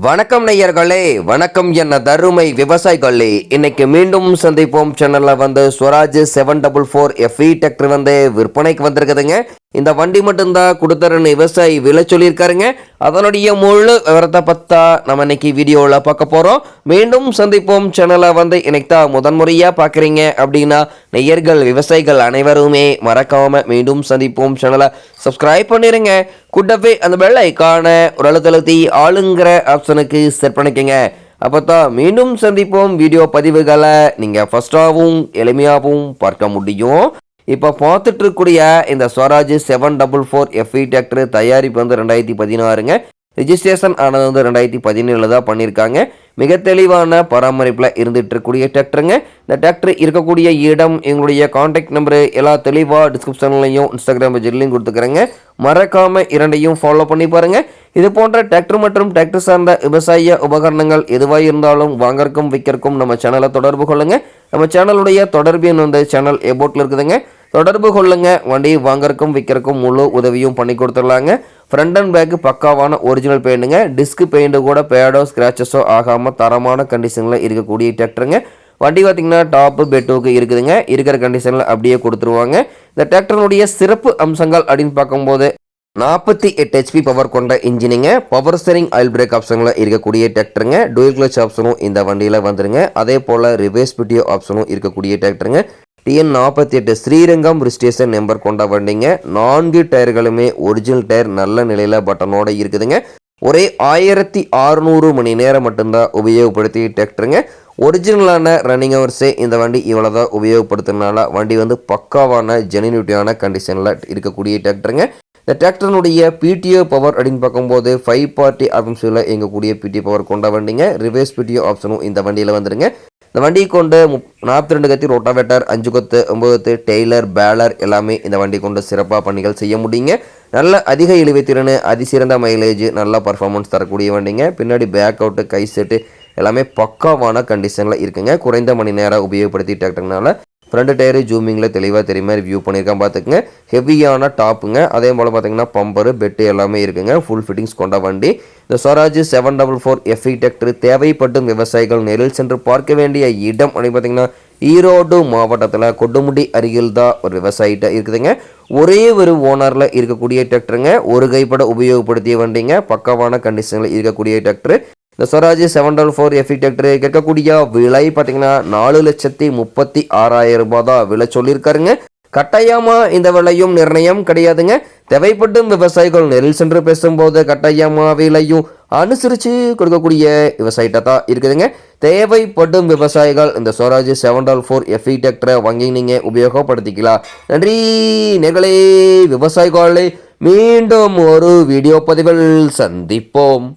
வணக்கம் நேயர்களே வணக்கம் என்ன தருமை விவசாயிகளே. இன்னைக்கு மீண்டும் சந்திப்போம். சேனலில் வந்து Swaraj seven double four FE tractor வந்து விற்பனைக்கு வந்திருக்குதுங்க. இந்த வண்டி மட்டும்தான் கொடுத்துறன்னு விவசாயி விலை சொல்லியிருக்காருங்க. அதனுடைய முழு விவரத்தை பார்த்தா நம்ம இன்னைக்கு வீடியோவில் பார்க்க போகிறோம் மீண்டும் சந்திப்போம். சேனலை வந்து இன்னைக்கு தான் முதன்முறையாக பார்க்குறீங்க அப்படின்னா நெய்யர்கள் விவசாயிகள் அனைவருமே மறக்காமல் மீண்டும் சந்திப்போம். சேனலை சப்ஸ்கிரைப் பண்ணிடுங்க கூட்டவே அந்த பெல் ஐக்கான ஒரு அழுத்தழுத்தி ஆளுங்கிற ஆப்ஷனுக்கு செட் பண்ணிக்கோங்க. அப்போ தான் மீண்டும் சந்திப்போம். வீடியோ பதிவுகளை நீங்கள் ஃபஸ்ட்டாகவும் எளிமையாகவும் பார்க்க முடியும். இப்போ பார்த்துட்டு இருக்கக்கூடிய இந்த Swaraj seven double four FE tractor தயாரிப்பு வந்து ரெண்டாயிரத்தி பதினாறுங்க. ரிஜிஸ்ட்ரேஷன் ஆனது வந்து ரெண்டாயிரத்தி பதினேழு தான் பண்ணியிருக்காங்க மிக தெளிவான பராமரிப்பில் இருந்துட்டு இருக்கக்கூடிய டிராக்டருங்க இந்த டிராக்டர் இருக்கக்கூடிய இடம் எங்களுடைய காண்டாக்ட் நம்பரு எல்லா தெளிவாக டிஸ்கிரிப்ஷன்லையும் இன்ஸ்டாகிராம் பேஜ்லையும் கொடுத்துக்கிறேங்க. மறக்காமல் இரண்டையும் ஃபாலோ பண்ணி பாருங்க. இது போன்ற டிராக்டர் மற்றும் டிராக்டர் சார்ந்த விவசாய உபகரணங்கள் எதுவாக இருந்தாலும் வாங்கறக்கும் விற்கிறக்கும் நம்ம சேனலை தொடர்பு கொள்ளுங்க. நம்ம சேனலுடைய தொடர்பு எண் வந்து சேனல் எபோட்டில் இருக்குதுங்க. தொடர்பு கொள்ளுங்க. வண்டியை வாங்கறக்கும் விற்கிறக்கும் முழு உதவியும் பண்ணி கொடுத்துடலாங்க. ஃப்ரண்ட் அண்ட் பேக்கு பக்காவான ஒரிஜினல் பெயிண்ட்டுங்க டிஸ்க் பெயிண்ட்டு கூட பேடோ ஸ்க்ராச்சஸோ ஆகாமல் தரமான கண்டிஷனில் இருக்கக்கூடிய டிராக்டருங்க வண்டி பார்த்திங்கன்னா டாப்பு பெட்டோக்கு இருக்குதுங்க. இருக்கிற கண்டிஷனில் அப்படியே கொடுத்துருவாங்க. இந்த டிராக்டருடைய சிறப்பு அம்சங்கள் அப்படின்னு பார்க்கும்போது நாற்பத்தி எட்டு ஹெச்பி பவர் கொண்ட இன்ஜினுங்க பவர் ஸ்டரிங் ஆயில் பிரேக் ஆப்ஷனில் இருக்கக்கூடிய டிராக்டருங்க டூயல் கிளச் ஆப்ஷனும் இந்த வண்டியில் வந்துருங்க. அதே போல் ரிவேஸ் பிடிஓ ஆப்ஷனும் இருக்கக்கூடிய டிராக்டருங்க டிஎன் நாற்பத்தி எட்டு ஸ்ரீரங்கம் ரிஜிஸ்ட்ரேஷன் நம்பர் கொண்ட வண்டிங்க. நான்கு டயர்களுமே ஒரிஜினல் டயர் நல்ல நிலையில் பட்டனோட இருக்குதுங்க. ஒரே ஆயிரத்தி அறுநூறு மணி நேரம் மட்டும்தான் உபயோகப்படுத்தி டிராக்டருங்க ஒரிஜினலான ரன்னிங் ஹவர்ஸே இந்த வண்டி இவ்வளோ தான் உபயோகப்படுத்துறதுனால வண்டி வந்து பக்காவான ஜெனினிட்டியான கண்டிஷனில் இருக்கக்கூடிய டிராக்டருங்க இந்த டிராக்டர்னுடைய பிடிஓ பவர் அப்படின்னு பார்க்கும்போது ஃபைவ் பார்ட்டி ஆப்ஷன்ஸில் இயங்கக்கூடிய பிடிஓ பவர் கொண்ட வண்டிங்க. ரிவர்ஸ் பிடிஓ ஆப்ஷனும் இந்த வண்டியில் வந்துடுங்க இந்த வண்டியை கொண்டு முப் நாற்பத்தி ரெண்டு கத்தி ரோட்டாவேட்டர் அஞ்சு கொத்து ஒம்பது டெய்லர் பேலர் எல்லாமே இந்த வண்டி கொண்டு சிறப்பாக பணிகள் செய்ய முடியுங்க. நல்ல அதிக இழுவை திறன் அதிசிறந்த மைலேஜ் நல்ல பர்ஃபார்மன்ஸ் தரக்கூடிய வண்டிங்க. பின்னாடி பேக் அவுட்டு கை செட்டு எல்லாமே பக்காவான கண்டிஷனில் இருக்குங்க. குறைந்த மணி நேரம் உபயோகப்படுத்தி டாக்டர்னால ஃப்ரண்ட் டயரு ஜூமிங்கில் தெளிவாக தெரியுமா? வியூ பண்ணியிருக்கேன் பார்த்துக்குங்க. ஹெவியான டாப்புங்க அதே போல் பார்த்தீங்கன்னா பம்பரு பெட்டு எல்லாமே இருக்குங்க. ஃபுல் ஃபிட்டிங்ஸ் கொண்ட வண்டி. இந்த Swaraj seven double four FE tractor தேவைப்படும் விவசாயிகள் நேரில் சென்று பார்க்க வேண்டிய இடம். அப்படின்னு பார்த்தீங்கன்னா ஈரோடு மாவட்டத்தில் கொடுமுடி அருகில் தான் ஒரு விவசாயிட்ட இருக்குதுங்க. ஒரே ஒரு ஓனரில் இருக்கக்கூடிய டிராக்டருங்க ஒரு கைப்பட உபயோகப்படுத்திய வண்டிங்க. பக்கமான கண்டிஷனில் இருக்கக்கூடிய டிராக்டர் இந்த Swaraj seven double four FE tractor கேட்கக்கூடிய விலை பார்த்தீங்கன்னா நாலு லட்சத்தி முப்பத்தி ஆறாயிரம் ரூபாய் தான் விலை சொல்லியிருக்காருங்க. கட்டாயமாக இந்த விலையும் நிர்ணயம் கிடையாதுங்க. தேவைப்படும் விவசாயிகள் நெல் சென்று பேசும்போது கட்டாயமாக விலையும் அனுசரித்து கொடுக்கக்கூடிய விவசாயிட்ட தான் இருக்குதுங்க. தேவைப்படும் விவசாயிகள் இந்த Swaraj seven double four FE டிராக்டரை வாங்கி நீங்கள் உபயோகப்படுத்திக்கலாம். நன்றி. நேர்களே விவசாயிகளே மீண்டும் ஒரு வீடியோ பதிவில் சந்திப்போம்.